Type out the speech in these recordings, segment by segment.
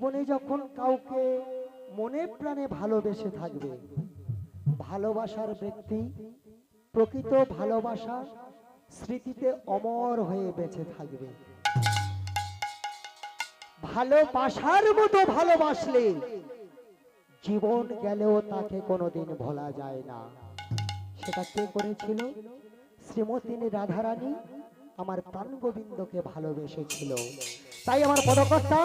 জীবনে যখন কাউকে মনে প্রাণে ভালোবেসে থাকবে, ভালোবাসার ব্যক্তি প্রকৃত ভালোবাসা স্মৃতিতে অমর হয়ে বেঁচে থাকবে। ভালোবাসার মতো ভালোবাসলে জীবন গেলেও তাকে কোনোদিন ভোলা যায় না। সেটা কে করেছিল? শ্রীমতী রাধারানী আমার প্রাণ গোবিন্দকে ভালোবেসেছিল। তাই আমার পদকর্তা,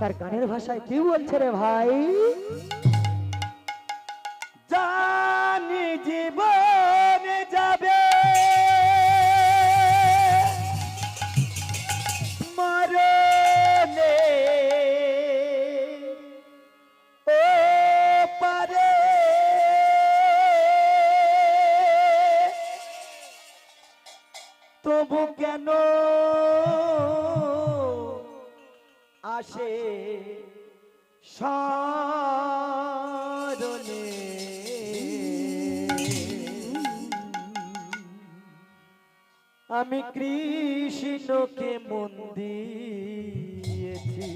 তার গানের ভাষায় কি বলছে রে ভাই? জানি জীবন যাবে। মরলে ও পারে। তবু কেন আসে সারণে আমি কৃষ্ণকে মন দিয়েছি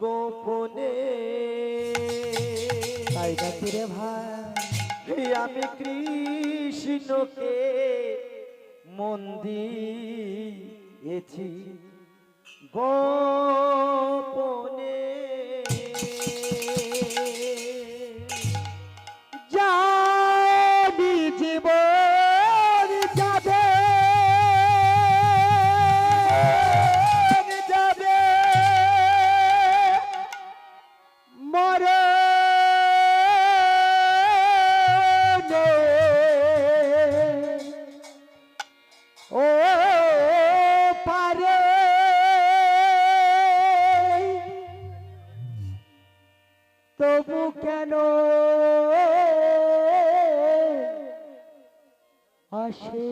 গোপনে। তাই নাকি রে ভাই? আমি কৃষ্ণকে মন দিয়েছি গোপনে। আসে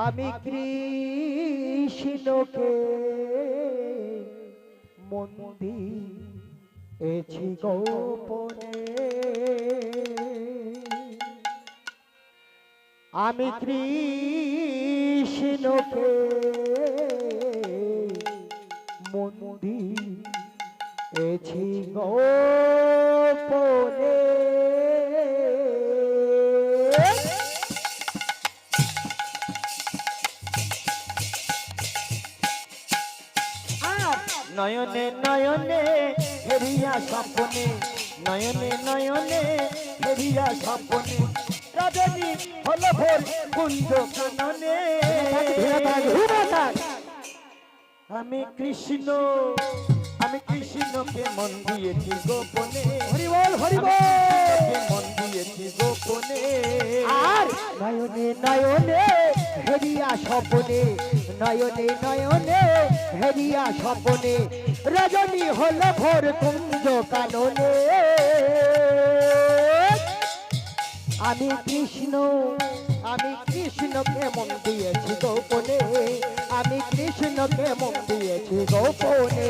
আমি কৃষ্ণকে মন্দি এছি গোপনে। আমি কৃষ্ণকে মন্দি এছি গোপনে। নয়নে নয়নে হেরিয়া স্বপ্নে নয়নে নয়নে হেরিয়া স্বপ্নে। রজনী হল ভোর কুঞ্জ কাননে। আমি কৃষ্ণ আমি কৃষ্ণকে মন দিয়েছি গোপনে। হরিবল হরিবল মন দিয়েছি গোপনে। আর? নয়নে নয়নে হেরিয়া স্বপনে। নয়নে নয়নে হেরিয়া স্বপনে। রজনী হল ভোর কুঞ্জ কাননে। আমি কৃষ্ণ, আমি কৃষ্ণকে মন দিয়েছি গোপনে? আমি কৃষ্ণকে মন দিয়েছি গোপনে?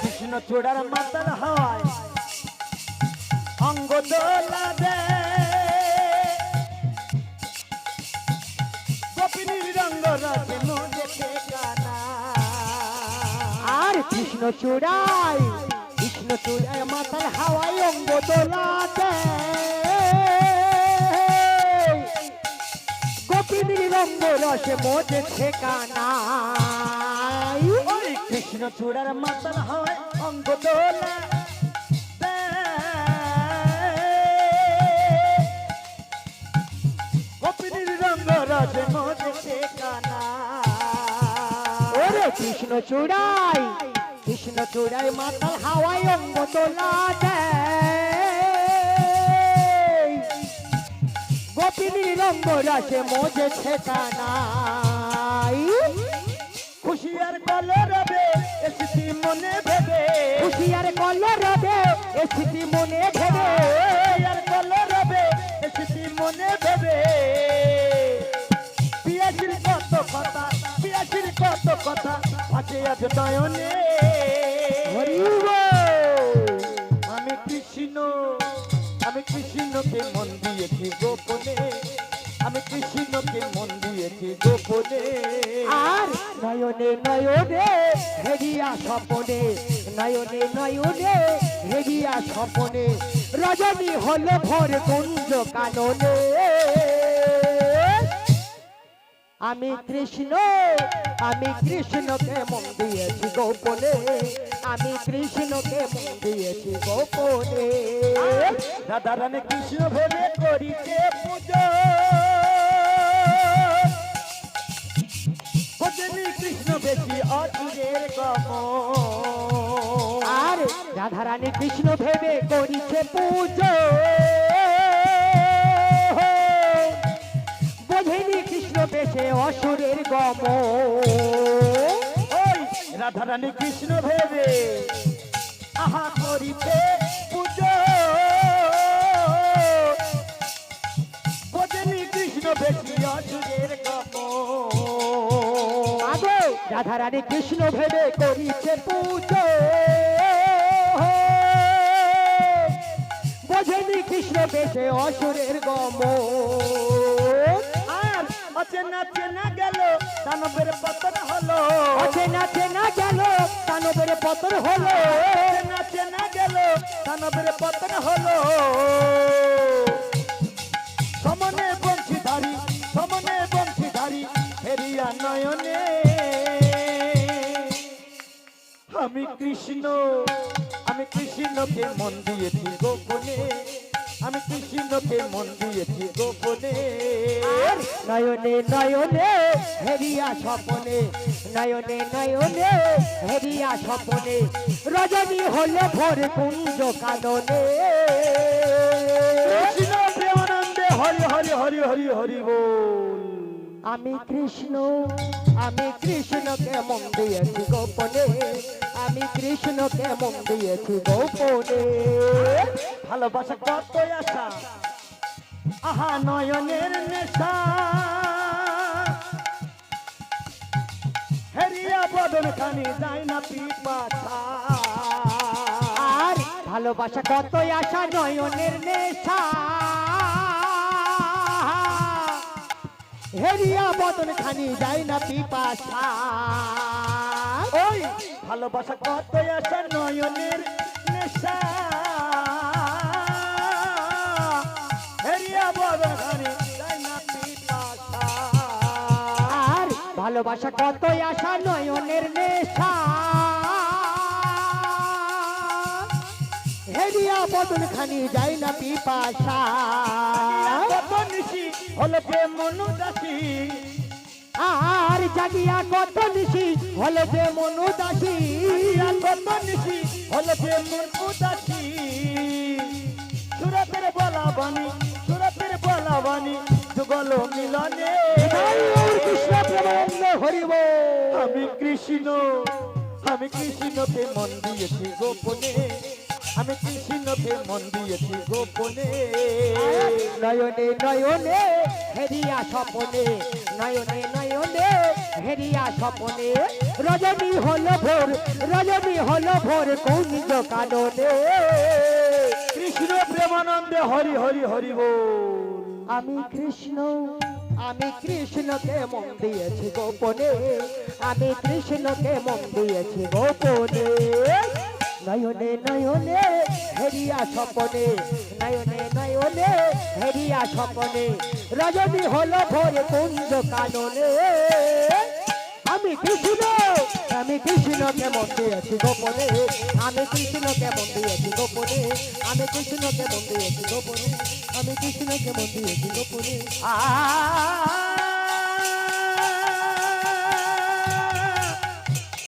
কৃষ্ণ চূড়ার মাতার হয়, অঙ্গ দোলা দে রঙ্গ আর কৃষ্ণ চূড়ায় কৃষ্ণ চূড়ায় মাতাল হাওয়ায় অঙ্গ দোলাতে গোপিনীর রসে মোজে ঠিকানাই ওই কৃষ্ণ চূড়ার মাতাল হয় অঙ্গ দোলা দে। গোপিনীর রঙ্গ রাজে দেখে কানা ওরে কৃষ্ণ চূড়ায় কৃষ্ণ চূড়ায় মাতাল হাওয়ায় অঙ্গ দোলাতে গোপিনীর রঙ্গ রসে মোজে ঠিকানাই খুশিয়ার কলর বে এসেছি মনে ভেবে। খুশিয়ার কলর রবে এ স্মৃতি মনে ভেবে। আর কলর বে এসেছি মনে ভেবে। পিয়াসির কত কথা পিয়াসির কত কথা আছে আজ নয়নে। আমি কৃষ্ণ আমি কৃষ্ণকে মন দিয়েছি গোপনে আর নয়নে নয়নে হেরিয়া স্বপনে, নয়নে নয়নে হেরিয়া স্বপনে, রজনী হলো ভোর কুঞ্জ কাননে। আমি কৃষ্ণ, আমি কৃষ্ণকে মন দিয়েছি গোপনে, আমি কৃষ্ণকে মন দিয়েছি গোপনে। রাধা রানী কৃষ্ণ ভেবে করিতে পুজো। বেশি অচুরের গম আর রাধারানী কৃষ্ণ ভেবে করিছে পুজো। বোঝেনি কৃষ্ণ পেশে অসুরের গম। ওই রাধা রানী কৃষ্ণ ভেবে আহা করিতে রাধারানী কৃষ্ণ ভেবে করিছে পুজো। বোঝেনি কৃষ্ণ পেশে অসুরের গম আর অচেনা চেনা গেল দানবের পতন হলো। অচেনা চেনা গেল কানবের পতন হলো। চেনা চেনা গেল দানবের পতন হলো। আমি কৃষ্ণ আমি কৃষ্ণকে মন দিয়েছি গোপনে আমি কৃষ্ণকে মন দিয়েছি গোপনে। নয়নে নয়নে হেরিয়া স্বপনে নয়নে নয়নে হেরিয়া স্বপনে রজনী হলো ভোর কুঞ্জ কাননে। কৃষ্ণ প্রেমানন্দে হরি হরি হরি হরি হরি বল। আমি কৃষ্ণ আমি কৃষ্ণকে মন দিয়েছি গোপনে আমি কৃষ্ণকে মন দিয়েছি গোপনে। ভালোবাসা কত আশা আহা নয়নের নেশা। হেরিয়া বদন খানি যায় না পিপাসা। আর ভালোবাসা কত আশা নয়নের নেশা। হেরিয়া বদন খানি যাই না পিপাসা। ওই ভালোবাসা কত আশা নয়নের নেশা। হেরিয়া বদন খানি যায় না পিপাসা। আর ভালোবাসা কত আশা নয়নের নেশা। হেরিয়া বদন খানি যায় না পিপাসা। নিশি হলো প্রেম মনুদাসী আর জাগিয়া কত নিশি হলে যে মনু দাসী কত নিশি হলো প্রেম মনুদাসী সুরতের বলা বাণী সুরতের বলা বাণী যুগল মিলনে। কৃষ্ণ প্রেমানন্দ হরিব আমি কৃষ্ণ আমি কৃষ্ণকে মন দিয়েছি গোপনে। আমি কৃষ্ণকে মন দিয়েছি গোপনে। নয়নে নয়নে হেরিয়া স্বপনে নয়নে নয়নে হেরিয়া স্বপনে। রজনী হলো ভোর রজনী হলো ভোর কৌনিজ কাননে। কৃষ্ণ প্রেমানন্দে হরি হরি হরি বল। আমি কৃষ্ণ আমি কৃষ্ণকে মন দিয়েছি গোপনে। আমি কৃষ্ণকে মন দিয়েছি গোপনে। নয়নে নয়নে, হেরিয়া স্বপনে। নয়নে নয়নে, হেরিয়া স্বপনে। রজনী হলো ভোর কুঞ্জ কাননে। আমি কৃষ্ণ, আমি কৃষ্ণকে মন দিয়েছি গোপনে? আমি কৃষ্ণকে মন দিয়েছি গোপনে? আমি কৃষ্ণকে মন দিয়েছি গোপনে? আমি কৃষ্ণকে মন দিয়েছি গোপনে? আ